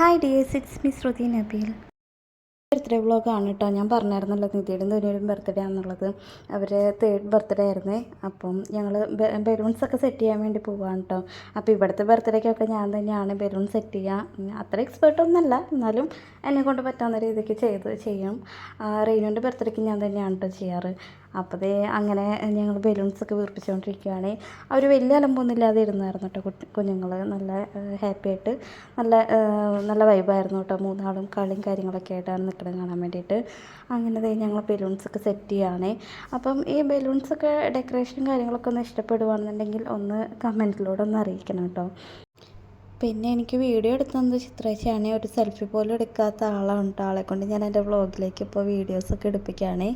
hi dears it's me Shruti Nabeel Birthday വ്ളോഗാണ് കേട്ടോ ഞാൻ പറഞ്ഞായിരുന്നല്ലോ നിധിയുടെ ധോനിയുടെയും ബർത്ത്ഡേ ആണെന്നുള്ളത്. അവരെ തേർഡ് ബർത്ത്ഡേ ആയിരുന്നു. അപ്പം ഞങ്ങൾ ബലൂൺസ് ഒക്കെ സെറ്റ് ചെയ്യാൻ വേണ്ടി പോവാണ് കേട്ടോ അപ്പോൾ ഇവിടുത്തെ ബർത്ത്ഡേക്കൊക്കെ ഞാൻ തന്നെയാണ് ബലൂൺ സെറ്റ് ചെയ്യുക അത്ര എക്സ്പേർട്ട് ഒന്നല്ല എന്നാലും എന്നെ കൊണ്ട് പറ്റാവുന്ന രീതിക്ക് ചെയ്ത് ചെയ്യും. റെയിനുവിന്റെ ബർത്ത്ഡേക്ക് ഞാൻ തന്നെയാണ് കേട്ടോ ചെയ്യാറ്. അപ്പോൾ അങ്ങനെ ഞങ്ങൾ ബലൂൺസൊക്കെ വീർപ്പിച്ചുകൊണ്ടിരിക്കുകയാണ് അവർ വലിയ അലമ്പൊന്നും ഇല്ലാതെ ഇരുന്നായിരുന്നു കുട്ടി കുഞ്ഞുങ്ങൾ നല്ല ഹാപ്പി ആയിട്ട് നല്ല നല്ല വൈബായിരുന്നു കേട്ടോ മൂന്നാളും കളിയും കാര്യങ്ങളൊക്കെ ആയിട്ടാണ് നിൽക്കുന്നത് കാണാൻ വേണ്ടിയിട്ട്. അങ്ങനെ ഞങ്ങൾ ബലൂൺസൊക്കെ സെറ്റ് ചെയ്യുകയാണ് അപ്പം ഈ ബലൂൺസൊക്കെ ഡെക്കറേഷനും കാര്യങ്ങളൊക്കെ ഒന്ന് ഇഷ്ടപ്പെടുകയാണെന്നുണ്ടെങ്കിൽ ഒന്ന് കമന്റിലൂടെ ഒന്ന് അറിയിക്കണം കേട്ടോ. പിന്നെ എനിക്ക് വീഡിയോ എടുത്തത് ചിത്രേച്ചയാണ്. ഒരു സെൽഫി പോലും എടുക്കാത്ത ആളാണ് കേട്ടോ ആളെ കൊണ്ട് ഞാൻ എന്റെ വ്ളോഗിലേക്ക് ഇപ്പോൾ വീഡിയോസൊക്കെ എടുപ്പിക്കുകയാണ്.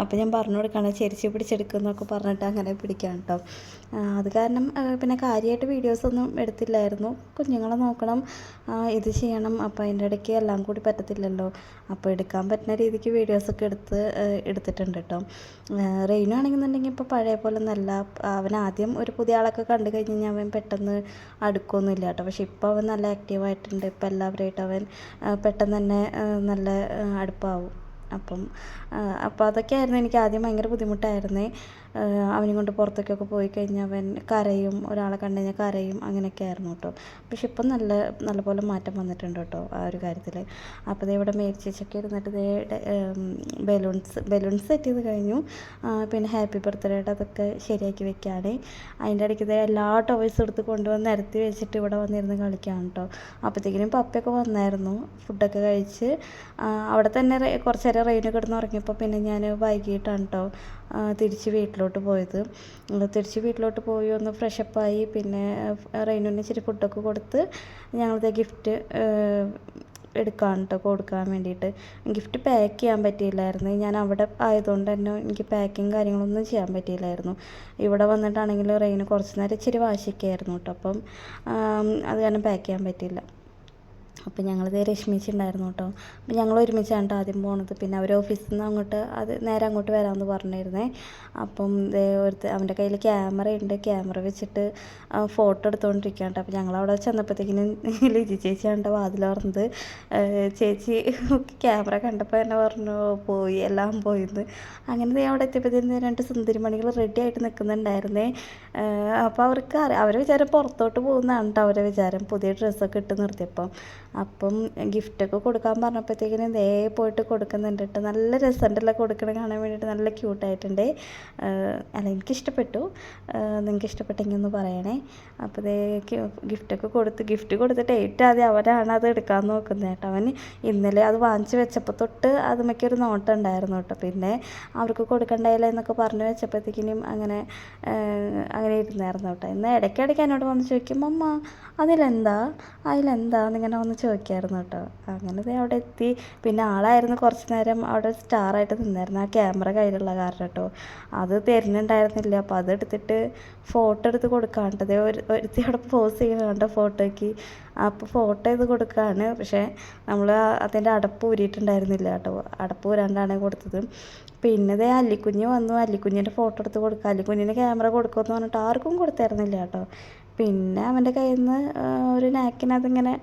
അപ്പോൾ ഞാൻ പറഞ്ഞു കൊടുക്കുകയാണ് ചെരിച്ച് പിടിച്ചെടുക്കുന്നൊക്കെ പറഞ്ഞിട്ട് അങ്ങനെ പിടിക്കാം കേട്ടോ അത് കാരണം പിന്നെ കാര്യമായിട്ട് വീഡിയോസൊന്നും എടുത്തില്ലായിരുന്നു. കുഞ്ഞുങ്ങളെ നോക്കണം ഇത് ചെയ്യണം അപ്പോൾ അതിന്റെ ഇടയ്ക്ക് എല്ലാം കൂടി പറ്റത്തില്ലല്ലോ. അപ്പോൾ എടുക്കാൻ പറ്റുന്ന രീതിക്ക് വീഡിയോസൊക്കെ എടുത്ത് എടുത്തിട്ടുണ്ട് കേട്ടോ റെയിനു ആണെന്നുണ്ടെങ്കിൽ ഇപ്പോൾ പഴയ പോലെ നല്ല അവൻ ആദ്യം ഒരു പുതിയ ആളൊക്കെ കണ്ടു കഴിഞ്ഞ് കഴിഞ്ഞാൽ അവൻ പെട്ടെന്ന് അടുക്കൊന്നുമില്ല കേട്ടോ. പക്ഷെ ഇപ്പോൾ അവൻ നല്ല ആക്റ്റീവായിട്ടുണ്ട് ഇപ്പോൾ എല്ലാവരുമായിട്ട് അവൻ പെട്ടെന്ന് തന്നെ നല്ല അടുപ്പാവും. അപ്പം അപ്പോൾ അതൊക്കെയായിരുന്നു എനിക്ക് ആദ്യം ഭയങ്കര ബുദ്ധിമുട്ടായിരുന്നേ. അവനെ കൊണ്ട് പുറത്തേക്കൊക്കെ പോയി കഴിഞ്ഞാൽ അവൻ കരയും ഒരാളെ കണ്ടു കഴിഞ്ഞാൽ കരയും അങ്ങനെയൊക്കെ ആയിരുന്നു കേട്ടോ. പക്ഷെ ഇപ്പം നല്ല നല്ലപോലെ മാറ്റം വന്നിട്ടുണ്ട് കേട്ടോ ആ ഒരു കാര്യത്തിൽ അപ്പോൾ ദേ ഇവിടെ മേടിച്ചേച്ചൊക്കെ ഇരുന്നിട്ട് ദേ ബലൂൺസ് ബലൂൺസ് സെറ്റ് ചെയ്ത് കഴിഞ്ഞു. പിന്നെ ഹാപ്പി ബർത്ത്ഡേയുടെ അതൊക്കെ ശരിയാക്കി വെക്കുകയാണ് അതിന്റെ ഇടയ്ക്ക് ദേ എല്ലാ ടോയ്സും എടുത്ത് കൊണ്ടുവന്ന് നിരത്തി വെച്ചിട്ട് ഇവിടെ വന്നിരുന്ന് കളിക്കുകയാണ് കേട്ടോ. അപ്പോഴത്തേക്കിനും പപ്പയൊക്കെ വന്നായിരുന്നു ഫുഡൊക്കെ കഴിച്ച്. അവിടെ തന്നെ കുറച്ച് നേരം റെയിനൊക്കെ കിടന്ന് ഉറങ്ങിയപ്പോൾ പിന്നെ ഞാൻ വൈകിട്ടാണ് കേട്ടോ തിരിച്ച് വീട്ടിലോട്ട് പോയത്. തിരിച്ച് വീട്ടിലോട്ട് പോയി ഒന്ന് ഫ്രഷപ്പായി പിന്നെ റെയിനുവിന് ഇച്ചിരി ഫുഡൊക്കെ കൊടുത്ത് ഞങ്ങളുടെ ഗിഫ്റ്റ് എടുക്കാൻ കേട്ടോ കൊടുക്കാൻ വേണ്ടിയിട്ട്. ഗിഫ്റ്റ് പാക്ക് ചെയ്യാൻ പറ്റിയില്ലായിരുന്നു. ഞാൻ അവിടെ ആയതുകൊണ്ട് തന്നെ എനിക്ക് പാക്കിങ് കാര്യങ്ങളൊന്നും ചെയ്യാൻ പറ്റിയില്ലായിരുന്നു. ഇവിടെ വന്നിട്ടാണെങ്കിൽ റെയിന് കുറച്ച് നേരം ഇച്ചിരി വാശിക്കായിരുന്നു കേട്ടോ അപ്പം അത് കാരണം പാക്ക് ചെയ്യാൻ പറ്റിയില്ല. അപ്പോൾ ഞങ്ങളിത് രശ്മിച്ചുണ്ടായിരുന്നു കേട്ടോ. അപ്പോൾ ഞങ്ങൾ ഒരുമിച്ചാണ് കേട്ടോ ആദ്യം പോണത്. പിന്നെ അവർ ഓഫീസിൽ നിന്ന് അങ്ങോട്ട് അത് നേരെ അങ്ങോട്ട് വരാമെന്ന് പറഞ്ഞിരുന്നേ. അപ്പം ഒരു അവന്റെ കയ്യിൽ ക്യാമറ ഉണ്ട്. ക്യാമറ വെച്ചിട്ട് ഫോട്ടോ എടുത്തുകൊണ്ടിരിക്കുകയാണ് കേട്ടോ അപ്പോൾ ഞങ്ങളവിടെ ചെന്നപ്പോഴത്തേക്കിനും ലിജി ചേച്ചിയാണ് കേട്ടോ വാതിൽ പറഞ്ഞത് ചേച്ചി ക്യാമറ കണ്ടപ്പോൾ തന്നെ പറഞ്ഞു പോയി എല്ലാം പോയിന്ന്. അങ്ങനെ അവിടെ എത്തിയപ്പോഴത്തേന് രണ്ട് സുന്ദരിമണികൾ റെഡി ആയിട്ട് നിൽക്കുന്നുണ്ടായിരുന്നേ അപ്പോൾ അവർക്ക് അവരെ വിചാരം പുറത്തോട്ട് പോകുന്നതാണ് കേട്ടോ അവരെ വിചാരം. പുതിയ ഡ്രസ്സൊക്കെ ഇട്ട് നിർത്തിയപ്പം. അപ്പം ഗിഫ്റ്റൊക്കെ കൊടുക്കാൻ പറഞ്ഞപ്പോഴത്തേക്കിനും ദേ പോയിട്ട് കൊടുക്കുന്നുണ്ട് കേട്ടോ നല്ല രസമുണ്ടല്ലോ കൊടുക്കണ കാണാൻ വേണ്ടിയിട്ട്. നല്ല ക്യൂട്ടായിട്ടുണ്ട് അല്ല എനിക്കിഷ്ടപ്പെട്ടു. നിങ്ങൾക്ക് ഇഷ്ടപ്പെട്ടെങ്കിൽ ഒന്ന് പറയണേ. അപ്പോൾ ദേ ഗിഫ്റ്റൊക്കെ കൊടുത്ത് ഗിഫ്റ്റ് കൊടുത്തിട്ട് ഏറ്റവും ആദ്യം അവരാണ് അത് എടുക്കാൻ നോക്കുന്നത് കേട്ടോ. അവൻ ഇന്നലെ അത് വാങ്ങിച്ച് വെച്ചപ്പോൾ തൊട്ട് അതുമൊക്കെ ഒരു നോട്ടം ഉണ്ടായിരുന്നു കേട്ടോ പിന്നെ അവർക്ക് കൊടുക്കണ്ടായില്ല എന്നൊക്കെ പറഞ്ഞു വെച്ചപ്പോഴത്തേക്കിനും അങ്ങനെ അങ്ങനെ ഇരുന്നായിരുന്നു കേട്ടോ ഇന്ന് ഇടയ്ക്കിടയ്ക്ക് എന്നോട് വന്ന് ചോദിക്കും അമ്മ അതിലെന്താ? അതിലെന്താ? എന്നിങ്ങനെ വന്ന് ചോദിക്കായിരുന്നു കേട്ടോ. അങ്ങനെ അവിടെ എത്തി. പിന്നെ ആളായിരുന്നു കുറച്ച് നേരം അവിടെ സ്റ്റാറായിട്ട് നിന്നായിരുന്നു. ആ ക്യാമറ കയ്യിലുള്ള കാരണം കേട്ടോ. അത് തരുന്നുണ്ടായിരുന്നില്ല. അപ്പോൾ അതെടുത്തിട്ട് ഫോട്ടോ എടുത്ത് കൊടുക്കാണ്ടത് ഒരു ഒരുത്തി അവിടെ പോസ് ചെയ്യുന്നുണ്ട് ഫോട്ടോയ്ക്ക് അപ്പോൾ ഫോട്ടോ ചെയ്ത് കൊടുക്കുകയാണ് പക്ഷേ നമ്മൾ അതിന്റെ അടപ്പ് ഊരിയിട്ടുണ്ടായിരുന്നില്ല കേട്ടോ. അടപ്പ് ഊരാണ്ടാണ് കൊടുത്തത്. പിന്നെ ദേ അല്ലിക്കുഞ്ഞ് വന്നു. അല്ലിക്കുഞ്ഞിന്റെ ഫോട്ടോ എടുത്ത് കൊടുക്കുക അല്ലിക്കുഞ്ഞിന് ക്യാമറ കൊടുക്കുമെന്ന് പറഞ്ഞിട്ട് ആർക്കും കൊടുത്തായിരുന്നില്ല കേട്ടോ. പിന്നെ അവന്റെ കയ്യിൽ നിന്ന് ഒരു നാക്കിനകത്തിങ്ങനെ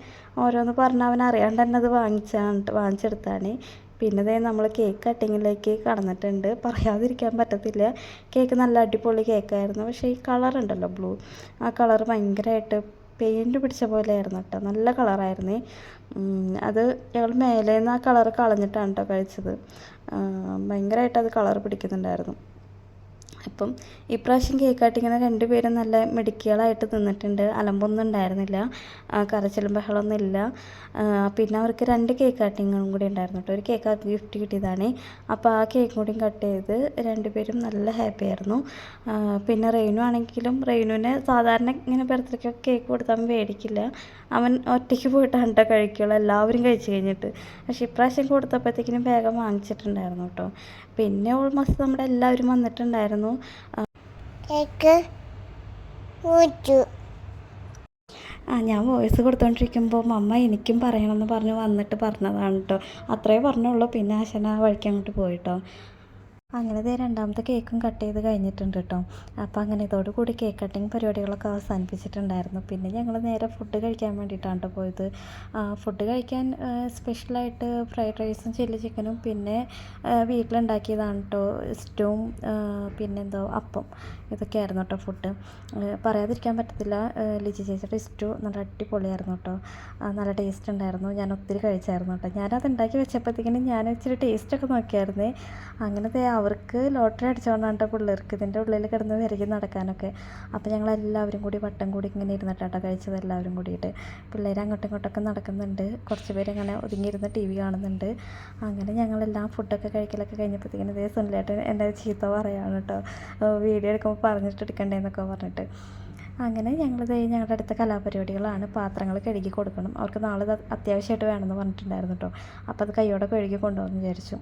ഓരോന്ന് പറഞ്ഞ് അവൻ അറിയാണ്ട് തന്നെ അത് വാങ്ങിച്ചാണ് വാങ്ങിച്ചെടുത്താണ്. പിന്നെ ദേ നമ്മൾ കേക്ക് കട്ടിങ്ങിലേക്ക് കടന്നിട്ടുണ്ട്. പറയാതിരിക്കാൻ പറ്റത്തില്ല. കേക്ക് നല്ല അടിപൊളി കേക്കായിരുന്നു പക്ഷേ ഈ കളറുണ്ടല്ലോ ബ്ലൂ ആ കളർ ഭയങ്കരമായിട്ട് പെയിന്റ് പിടിച്ച പോലെ ആയിരുന്നു കേട്ടോ. നല്ല കളറായിരുന്നേ അത് ഞങ്ങൾ മേലെ നിന്ന് ആ കളർ കളഞ്ഞിട്ടാണ് കേട്ടോ കഴിച്ചത്. ഭയങ്കരമായിട്ട് അത് കളർ പിടിക്കുന്നുണ്ടായിരുന്നു. അപ്പം ഇപ്രാവശ്യം കേക്ക് കട്ടിങ്ങിന് രണ്ടുപേരും നല്ല മിടുക്കികളായിട്ട് നിന്നിട്ടുണ്ട്. അലമ്പൊന്നും ഉണ്ടായിരുന്നില്ല. കരച്ചിലും ബഹളമൊന്നും ഇല്ല. പിന്നെ അവർക്ക് രണ്ട് കേക്ക് കട്ടിങ്ങും കൂടി ഉണ്ടായിരുന്നു കേട്ടോ. ഒരു കേക്ക് ഗിഫ്റ്റ് കിട്ടിയതാണ്. അപ്പോൾ ആ കേക്ക് കൂടിയും കട്ട് ചെയ്ത് രണ്ടുപേരും നല്ല ഹാപ്പി ആയിരുന്നു. പിന്നെ റെയിനു ആണെങ്കിലും റെയിനുവിന് സാധാരണ ഇങ്ങനെ ബർത്ത്ഡേക്ക് കേക്ക് കൊടുത്താൽ മേടിക്കില്ല. അവൻ ഒറ്റയ്ക്ക് പോയിട്ടാണ് കേട്ടോ കഴിക്കുള്ളൂ. എല്ലാവരും കഴിച്ചു കഴിഞ്ഞിട്ട്. പക്ഷേ ഇപ്രാവശ്യം കൊടുത്തപ്പോഴത്തേക്കിനും വേഗം വാങ്ങിച്ചിട്ടുണ്ടായിരുന്നു കേട്ടോ. പിന്നെ ഓൾമോസ്റ്റ് നമ്മുടെ എല്ലാവരും വന്നിട്ടുണ്ടായിരുന്നു. ആ ഞാൻ വോയിസ് കൊടുത്തോണ്ടിരിക്കുമ്പോൾ അമ്മ എനിക്കും പറയണമെന്ന് പറഞ്ഞ് വന്നിട്ട് പറഞ്ഞതാണ് കേട്ടോ അത്രേ പറഞ്ഞുള്ളൂ. പിന്നെ ആശന വഴിക്ക് അങ്ങോട്ട് പോയിട്ടോ അങ്ങനെ ഇതേ രണ്ടാമത്തെ കേക്കും കട്ട് ചെയ്ത് കഴിഞ്ഞിട്ടുണ്ട് കേട്ടോ. അപ്പോൾ അങ്ങനെ ഇതോടുകൂടി കേക്ക് കട്ടിങ് പരിപാടികളൊക്കെ അവസാനിപ്പിച്ചിട്ടുണ്ടായിരുന്നു. പിന്നെ ഞങ്ങൾ നേരെ ഫുഡ് കഴിക്കാൻ വേണ്ടിയിട്ടാണ് കേട്ടോ പോയത് ഫുഡ് കഴിക്കാൻ സ്പെഷ്യലായിട്ട് ഫ്രൈഡ് റൈസും ചില്ലി ചിക്കനും പിന്നെ വീട്ടിലുണ്ടാക്കിയതാണ് കേട്ടോ സ്റ്റൂം പിന്നെന്തോ അപ്പം ഇതൊക്കെയായിരുന്നു കേട്ടോ ഫുഡ് പറയാതിരിക്കാൻ പറ്റത്തില്ല. ലിജി ചേച്ചിയുടെ സ്റ്റൂ നല്ല അടിപൊളിയായിരുന്നു കേട്ടോ നല്ല ടേസ്റ്റ് ഉണ്ടായിരുന്നു. ഞാൻ ഒത്തിരി കഴിച്ചായിരുന്നു കേട്ടോ ഞാനത് ഉണ്ടാക്കി വെച്ചപ്പോഴത്തേക്കിനും ഞാൻ ഇച്ചിരി ടേസ്റ്റൊക്കെ നോക്കിയായിരുന്നേ. അങ്ങനത്തെ അവർക്ക് ലോട്ടറി അടിച്ചുകൊണ്ടാണ് പിള്ളേർക്ക് ഇതിന്റെ ഉള്ളിൽ കിടന്ന് വിരകി നടക്കാനൊക്കെ. അപ്പോൾ ഞങ്ങൾ എല്ലാവരും കൂടി വട്ടം കൂടി ഇങ്ങനെ ഇരുന്നിട്ടാട്ടോ കഴിച്ചത് എല്ലാവരും കൂടിയിട്ട്. പിള്ളേർ അങ്ങോട്ടും ഇങ്ങോട്ടൊക്കെ നടക്കുന്നുണ്ട്. കുറച്ച് പേര് ഇങ്ങനെ ഒതുങ്ങിയിരുന്ന് ടി വി കാണുന്നുണ്ട്. അങ്ങനെ ഞങ്ങളെല്ലാം ഫുഡൊക്കെ കഴിക്കലൊക്കെ കഴിഞ്ഞപ്പോഴത്തേക്കിനും ഇതേ സുനിലേട്ടൻ എന്റെ ചീത്ത പറയാണ് കേട്ടോ. വീഡിയോ എടുക്കുമ്പോൾ പറഞ്ഞിട്ട് എടുക്കണ്ടേന്നൊക്കെ പറഞ്ഞിട്ട്. അങ്ങനെ ഞങ്ങൾ ഞങ്ങളുടെ അടുത്ത കലാപരിപാടികളാണ് പാത്രങ്ങൾ കഴുകി കൊടുക്കണം. അവർക്ക് നാളെ അത്യാവശ്യമായിട്ട് വേണമെന്ന് പറഞ്ഞിട്ടുണ്ടായിരുന്നു കേട്ടോ അപ്പോൾ അത് കൈയോടെ കഴുകി കൊണ്ടുവന്ന് വിചാരിച്ചു.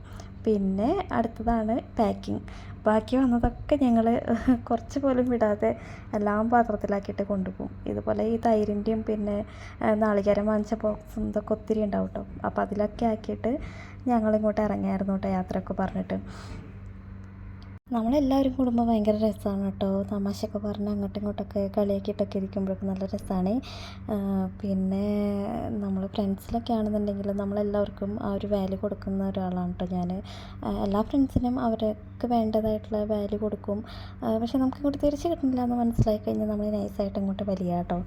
പിന്നെ അടുത്തതാണ് പാക്കിങ് ബാക്കി വന്നതൊക്കെ ഞങ്ങൾ കുറച്ച് പോലും വിടാതെ എല്ലാം പാത്രത്തിലാക്കിയിട്ട് കൊണ്ടുപോകും. ഇതുപോലെ ഈ തൈരിന്റെയും പിന്നെ നാളികേരം വാങ്ങിച്ച ബോക്സും ഇതൊക്കെ ഒത്തിരി ഉണ്ടാവും കേട്ടോ അപ്പോൾ അതിലൊക്കെ ആക്കിയിട്ട് ഞങ്ങളിങ്ങോട്ട് ഇറങ്ങിയായിരുന്നു കേട്ടോ യാത്രയൊക്കെ പറഞ്ഞിട്ട്. നമ്മളെല്ലാവരും കൂടുമ്പോൾ ഭയങ്കര രസമാണ് കേട്ടോ. തമാശയൊക്കെ പറഞ്ഞ് അങ്ങോട്ടും ഇങ്ങോട്ടൊക്കെ കളിയാക്കിയിട്ടൊക്കെ ഇരിക്കുമ്പോഴൊക്കെ നല്ല രസമാണ്. പിന്നെ നമ്മൾ ഫ്രണ്ട്സിലൊക്കെ ആണെന്നുണ്ടെങ്കിൽ നമ്മളെല്ലാവർക്കും ആ ഒരു വാല്യൂ കൊടുക്കുന്ന ഒരാളാണ് കേട്ടോ ഞാൻ എല്ലാ ഫ്രണ്ട്സിനും അവർക്ക് വേണ്ടതായിട്ടുള്ള വാല്യൂ കൊടുക്കും. പക്ഷെ നമുക്ക് ഇങ്ങോട്ട് തിരിച്ച് കിട്ടുന്നില്ല എന്ന് മനസ്സിലായി കഴിഞ്ഞാൽ നമ്മൾ നൈസായിട്ട് ഇങ്ങോട്ട് വലിയ കേട്ടോ.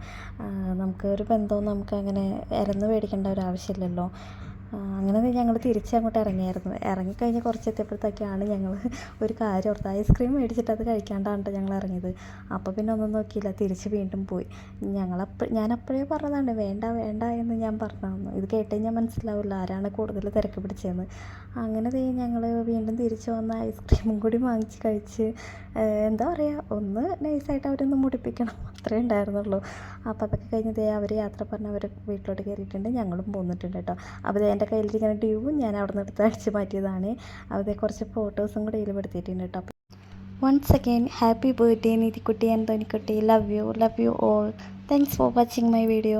നമുക്ക് ഒരു ബന്ധവും നമുക്ക് അങ്ങനെ ഇരന്ന് മേടിക്കേണ്ട ഒരു ആവശ്യമില്ലല്ലോ. അങ്ങനെ ഞങ്ങൾ തിരിച്ചങ്ങോട്ട് ഇറങ്ങിയായിരുന്നു. ഇറങ്ങിക്കഴിഞ്ഞ് കുറച്ച് എത്തിയപ്പോഴത്തേക്കാണ് ഞങ്ങൾ ഒരു കാര്യം ഓർത്ത് ഐസ്ക്രീം മേടിച്ചിട്ട് അത് കഴിക്കാണ്ടാണ് ഞങ്ങൾ ഇറങ്ങിയത്. അപ്പോൾ പിന്നെ ഒന്നും നോക്കിയില്ല. തിരിച്ച് വീണ്ടും പോയി. ഞങ്ങളപ്പോൾ ഞാൻ അപ്പോഴേ പറഞ്ഞതാണ് വേണ്ട വേണ്ട എന്ന് ഞാൻ പറഞ്ഞു ഇത് കേട്ടേ ഞാൻ മനസ്സിലാവില്ല ആരാണ് കൂടുതൽ തിരക്ക് പിടിച്ചതെന്ന് അങ്ങനെ ഞങ്ങൾ വീണ്ടും തിരിച്ചു വന്ന ഐസ്ക്രീമും കൂടി വാങ്ങിച്ച് കഴിച്ച് എന്താ പറയുക ഒന്ന് നൈസായിട്ട് അവരൊന്ന് മുടിപ്പിക്കണം. അത്രേ ഉണ്ടായിരുന്നുള്ളൂ. അപ്പോൾ അതൊക്കെ കഴിഞ്ഞ് ദേ അവർ യാത്ര പറഞ്ഞ് അവർ വീട്ടിലോട്ട് കയറിയിട്ടുണ്ട്. ഞങ്ങളും പോന്നിട്ടുണ്ട് കേട്ടോ അപ്പോൾ എന്റെ കയ്യിലിരിക്കുന്ന ട്യൂബും ഞാൻ അവിടെ നിന്ന് എടുത്ത് അടിച്ച് മാറ്റിയതാണ്. ദേ കുറച്ച് ഫോട്ടോസും കൂടെ ഇതിൽ പെടുത്തിയിട്ടുണ്ട് കേട്ടോ വൺസ് അഗെയിൻ ഹാപ്പി ബർത്ത്ഡേ നിധിക്കുട്ടി and ധോനിക്കുട്ടി love you love you all thanks for watching my video